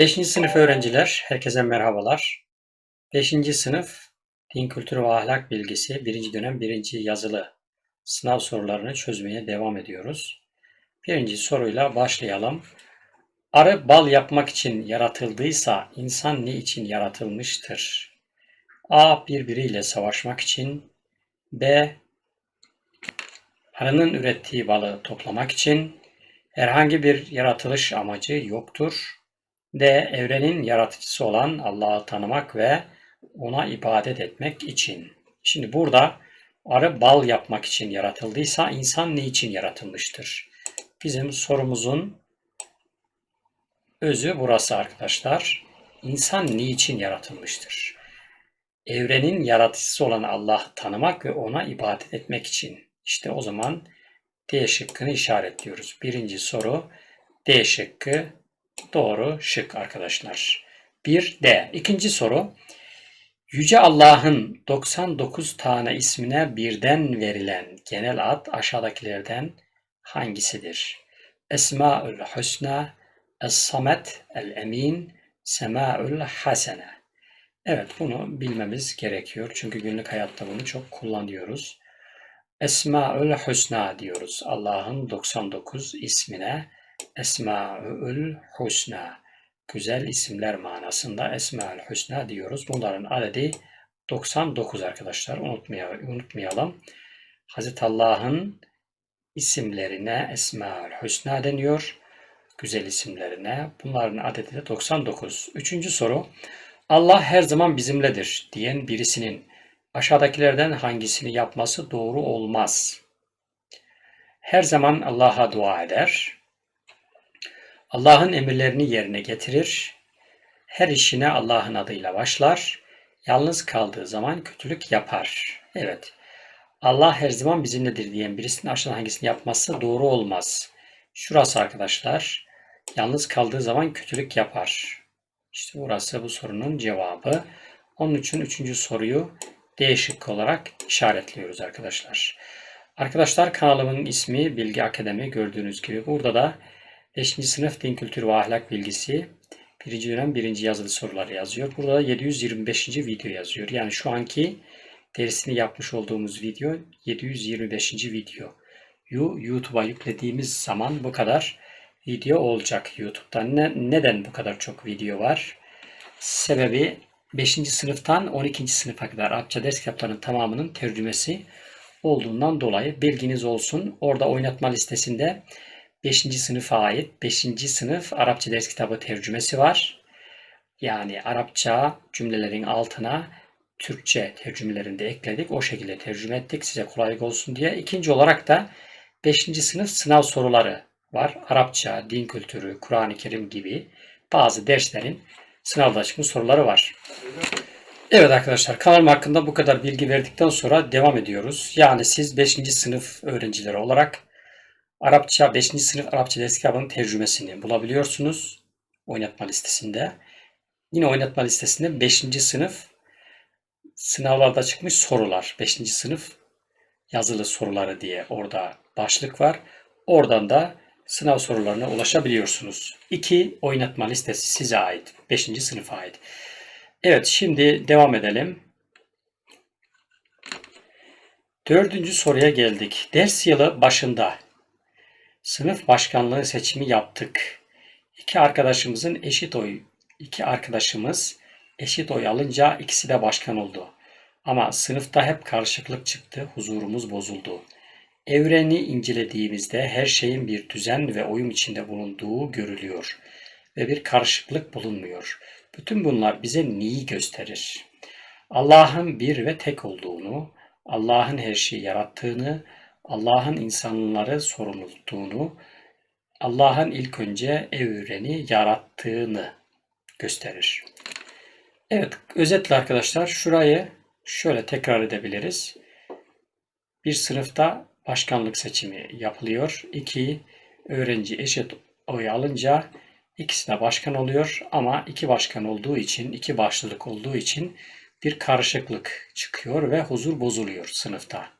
5. sınıf öğrenciler, herkese merhabalar. 5. sınıf Din Kültürü ve Ahlak Bilgisi 1. dönem 1. yazılı sınav sorularını çözmeye devam ediyoruz. Birinci soruyla başlayalım. Arı bal yapmak için yaratıldıysa insan ne için yaratılmıştır? A. Birbiriyle savaşmak için B. Arının ürettiği balı toplamak için herhangi bir yaratılış amacı yoktur. D. Evrenin yaratıcısı olan Allah'ı tanımak ve ona ibadet etmek için. Şimdi burada arı bal yapmak için yaratıldıysa insan ne için yaratılmıştır? Bizim sorumuzun özü burası arkadaşlar. İnsan niçin yaratılmıştır? Evrenin yaratıcısı olan Allah'ı tanımak ve ona ibadet etmek için. İşte o zaman D şıkkını işaretliyoruz. Birinci soru D şıkkı doğru şık arkadaşlar. Bir D. İkinci soru. Yüce Allah'ın 99 tane ismine birden verilen genel ad aşağıdakilerden hangisidir? Esmaül Hüsna, Es-Samet, El-Emin, Semaül Hasene. Evet bunu bilmemiz gerekiyor. Çünkü günlük hayatta bunu çok kullanıyoruz. Esmaül Hüsna diyoruz. Allah'ın 99 ismine Esmaül Hüsna. Güzel isimler manasında Esmaül Hüsna diyoruz. Bunların adedi 99 arkadaşlar. Unutmayalım. Hazreti Allah'ın isimlerine Esmaül Hüsna deniyor. Güzel isimlerine. Bunların adedi de 99. Üçüncü soru. Allah her zaman bizimledir diyen birisinin aşağıdakilerden hangisini yapması doğru olmaz? Her zaman Allah'a dua eder. Allah'ın emirlerini yerine getirir. Her işine Allah'ın adıyla başlar. Yalnız kaldığı zaman kötülük yapar. Evet. Allah her zaman bizimledir diyen birisinin aşağıdan hangisini yapması doğru olmaz. Şurası arkadaşlar. Yalnız kaldığı zaman kötülük yapar. İşte burası bu sorunun cevabı. Onun için üçüncü soruyu D şıkkı olarak işaretliyoruz arkadaşlar. Arkadaşlar kanalımın ismi Bilgi Akademi gördüğünüz gibi. Burada da 5. sınıf din kültürü ve ahlak bilgisi 1. dönem 1. yazılı soruları yazıyor. Burada da 725. video yazıyor. Yani şu anki dersini yapmış olduğumuz video 725. video. YouTube'a yüklediğimiz zaman bu kadar video olacak YouTube'da. Ne, neden bu kadar çok video var? Sebebi 5. sınıftan 12. sınıfa kadar Arapça ders kitaplarının tamamının tercümesi olduğundan dolayı bilginiz olsun. Orada oynatma listesinde 5. sınıfa ait 5. sınıf Arapça ders kitabı tercümesi var. Yani Arapça cümlelerin altına Türkçe tercümelerini de ekledik. O şekilde tercüme ettik size kolaylık olsun diye. İkinci olarak da 5. sınıf sınav soruları var. Arapça, din kültürü, Kur'an-ı Kerim gibi bazı derslerin sınavda çıkmış soruları var. Evet arkadaşlar kanalım hakkında bu kadar bilgi verdikten sonra devam ediyoruz. Yani siz 5. sınıf öğrencileri olarak Arapça 5. sınıf Arapça ders kitabının tercümesini bulabiliyorsunuz. Oynatma listesinde. Yine oynatma listesinde 5. sınıf sınavlarda çıkmış sorular. 5. sınıf yazılı soruları diye orada başlık var. Oradan da sınav sorularına ulaşabiliyorsunuz. 2 oynatma listesi size ait. 5. sınıfa ait. Evet şimdi devam edelim. Dördüncü soruya geldik. Ders yılı başında sınıf başkanlığı seçimi yaptık. İki arkadaşımızın eşit oy, iki arkadaşımız eşit oy alınca ikisi de başkan oldu. Ama sınıfta hep karışıklık çıktı, huzurumuz bozuldu. Evreni incelediğimizde her şeyin bir düzen ve uyum içinde bulunduğu görülüyor ve bir karışıklık bulunmuyor. Bütün bunlar bize neyi gösterir? Allah'ın bir ve tek olduğunu, Allah'ın her şeyi yarattığını, Allah'ın insanları sorumluluğunu, Allah'ın ilk önce evreni yarattığını gösterir. Evet, özetle arkadaşlar şurayı şöyle tekrar edebiliriz. Bir sınıfta başkanlık seçimi yapılıyor. İki, öğrenci eşit oy alınca ikisine başkan oluyor ama iki başkan olduğu için, iki başlılık olduğu için bir karışıklık çıkıyor ve huzur bozuluyor sınıfta.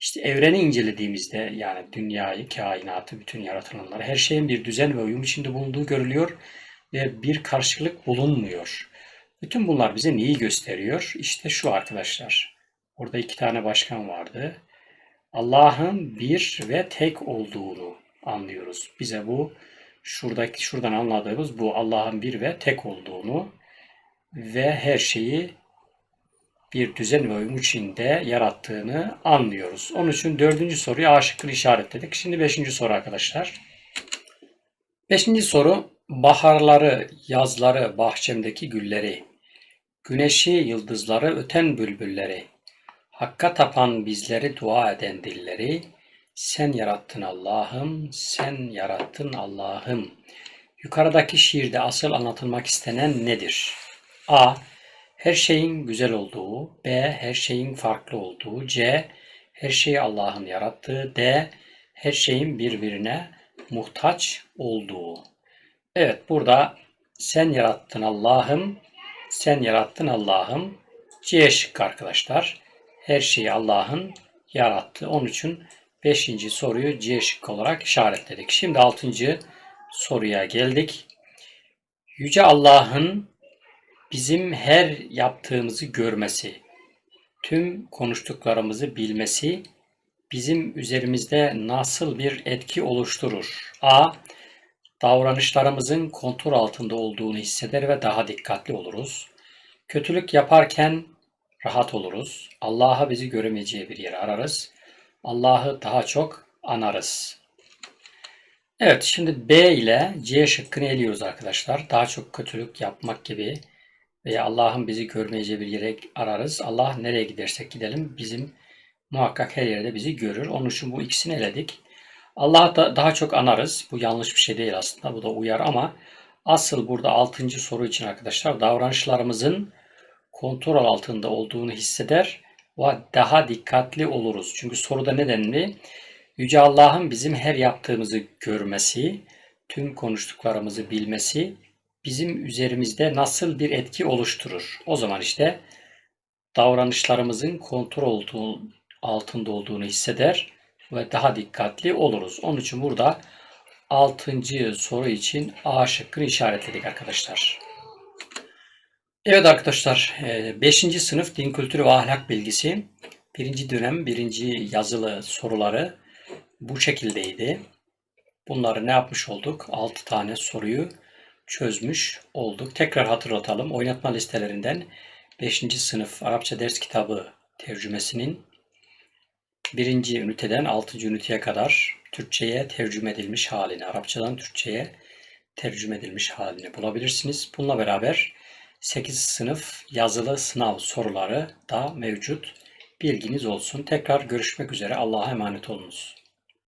İşte evreni incelediğimizde yani dünyayı, kainatı, bütün yaratılanları, her şeyin bir düzen ve uyum içinde bulunduğu görülüyor ve bir karşılık bulunmuyor. Bütün bunlar bize neyi gösteriyor? İşte şu arkadaşlar. Orada iki tane başkan vardı. Allah'ın bir ve tek olduğunu anlıyoruz. Bize bu şuradaki şuradan anladığımız bu Allah'ın bir ve tek olduğunu ve her şeyi bir düzen ve uyum içinde yarattığını anlıyoruz. Onun için dördüncü soruyu A işaretledik. Şimdi beşinci soru arkadaşlar. Beşinci soru baharları, yazları, bahçemdeki gülleri, güneşi, yıldızları, öten bülbülleri, Hakka tapan bizleri dua eden dilleri, sen yarattın Allah'ım, sen yarattın Allah'ım. Yukarıdaki şiirde asıl anlatılmak istenen nedir? A. Her şeyin güzel olduğu. B. Her şeyin farklı olduğu. C. Her şeyi Allah'ın yarattığı. D. Her şeyin birbirine muhtaç olduğu. Evet burada sen yarattın Allah'ım, sen yarattın Allah'ım. C şıkkı arkadaşlar. Her şeyi Allah'ın yarattı. Onun için 5. soruyu C şıkkı olarak işaretledik. Şimdi 6. soruya geldik. Yüce Allah'ın bizim her yaptığımızı görmesi, tüm konuştuklarımızı bilmesi bizim üzerimizde nasıl bir etki oluşturur? A. Davranışlarımızın kontrol altında olduğunu hisseder ve daha dikkatli oluruz. Kötülük yaparken rahat oluruz. Allah'a bizi göremeyeceği bir yere ararız. Allah'ı daha çok anarız. Evet şimdi B ile C şıkkını eliyoruz arkadaşlar. Daha çok kötülük yapmak gibi veya Allah'ın bizi görmeyeceği bir yere ararız. Allah nereye gidersek gidelim bizim muhakkak her yerde bizi görür. Onun için bu ikisini eledik. Allah'ı da daha çok anarız. Bu yanlış bir şey değil aslında. Bu da uyar ama asıl burada 6. soru için arkadaşlar davranışlarımızın kontrol altında olduğunu hisseder ve daha dikkatli oluruz. Çünkü soruda ne denli? Yüce Allah'ın bizim her yaptığımızı görmesi, tüm konuştuklarımızı bilmesi bizim üzerimizde nasıl bir etki oluşturur? O zaman işte davranışlarımızın kontrol altında olduğunu hisseder ve daha dikkatli oluruz. Onun için burada 6. soru için A şıkkını işaretledik arkadaşlar. Evet arkadaşlar 5. sınıf din kültürü ve ahlak bilgisi birinci dönem birinci yazılı soruları bu şekildeydi. Bunları ne yapmış olduk? 6 tane soruyu çözmüş olduk. Tekrar hatırlatalım. Oynatma listelerinden 5. sınıf Arapça ders kitabı tercümesinin birinci üniteden 6. üniteye kadar Türkçe'ye tercüme edilmiş halini, Arapçadan Türkçe'ye tercüme edilmiş halini bulabilirsiniz. Bununla beraber 8 sınıf yazılı sınav soruları da mevcut. Bilginiz olsun. Tekrar görüşmek üzere. Allah'a emanet olunuz.